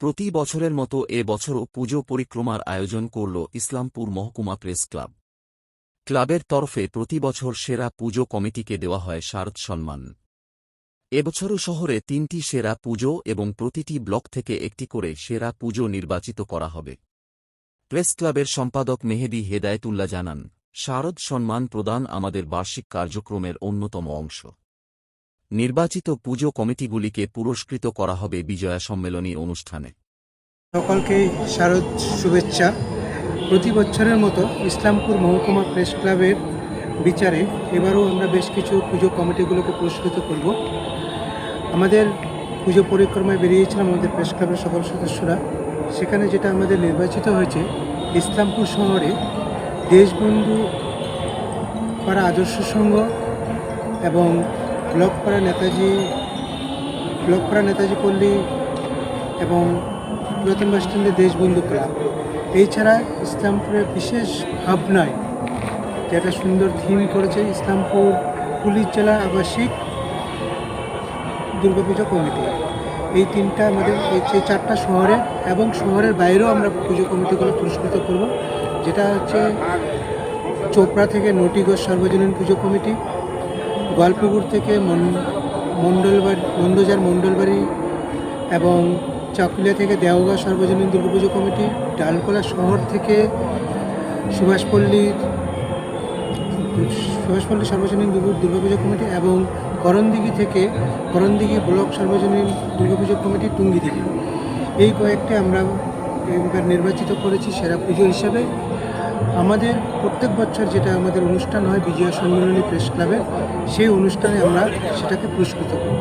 প্রতি বছরের মতো এ বছরও পুজো পরিক্রমার আয়োজন করল ইসলামপুর মহকুমা প্রেস ক্লাব। ক্লাবের তরফে প্রতি বছর সেরা পুজো কমিটিকে দেওয়া হয় শারদ সম্মান। এবছরও শহরে তিনটি সেরা পুজো এবং প্রতিটি ব্লক থেকে একটি করে সেরা পুজো নির্বাচিত করা হবে। প্রেস ক্লাবের সম্পাদক মেহেদি হেদায়েতুল্লাহ জানান, শারদ সম্মান প্রদান আমাদের বার্ষিক কার্যক্রমের অন্যতম অংশ। নির্বাচিত পুজো কমিটিগুলিকে পুরস্কৃত করা হবে বিজয়া সম্মেলনী অনুষ্ঠানে। সকলকে শারদ শুভেচ্ছা। প্রতি বছরের মতো ইসলামপুর মহকুমা প্রেস ক্লাবের বিচারে এবারও আমরা বেশ কিছু পুজো কমিটিগুলোকে পুরস্কৃত করব। আমাদের পুজো পরিক্রমায় বেরিয়েছিলাম আমাদের প্রেস ক্লাবের সকল সদস্যরা। সেখানে যেটা আমাদের নির্বাচিত হয়েছে, ইসলামপুর শহরে দেশবন্ধু পাড়া আদর্শ সংঘ এবং ব্লক পাড়া নেতাজি, ব্লক পাড়া নেতাজি পল্লী এবং পুরাতন বাসস্ট্যান্ডে দেশবন্ধু ক্লাব এছাড়া ইসলামপুরের বিশেষ ভাবনায় যেটা সুন্দর থিম করেছে ইসলামপুর পুলিশ জেলা আবাসিক দুর্গাপুজো কমিটি। এই তিনটা আমাদের, এই এই চারটা শহরে এবং শহরের বাইরেও আমরা পুজো কমিটিগুলো পুরস্কৃত করব, যেটা হচ্ছে চোপড়া থেকে নটিগড় সর্বজনীন পুজো কমিটি গোয়ালপুকুর থেকে মন- মণ্ডলবাড়ি মন্দজার মণ্ডলবাড়ি এবং চাকুলিয়া থেকে দেওগাঁ সর্বজনীন দুর্গাপুজো কমিটি, ডালকোলা শহর থেকে সুভাষপল্লীর সুভাষপল্লী সার্বজনীন দুর্গা- দুর্গাপুজো কমিটি এবং করণদিঘি থেকে করণদিঘি ব্লক সর্বজনীন দুর্গাপুজো কমিটি টুঙ্গিদিঘি। এই কয়েকটি আমরা এবার নির্বাচিত করেছি সেরা পুজো হিসেবে। আমাদের প্রত্যেক বছর যেটা আমাদের অনুষ্ঠান হয় বিজয়া সম্মেলনী প্রেস ক্লাবে সেই অনুষ্ঠানে আমরা সেটাকে পুরস্কৃত করি।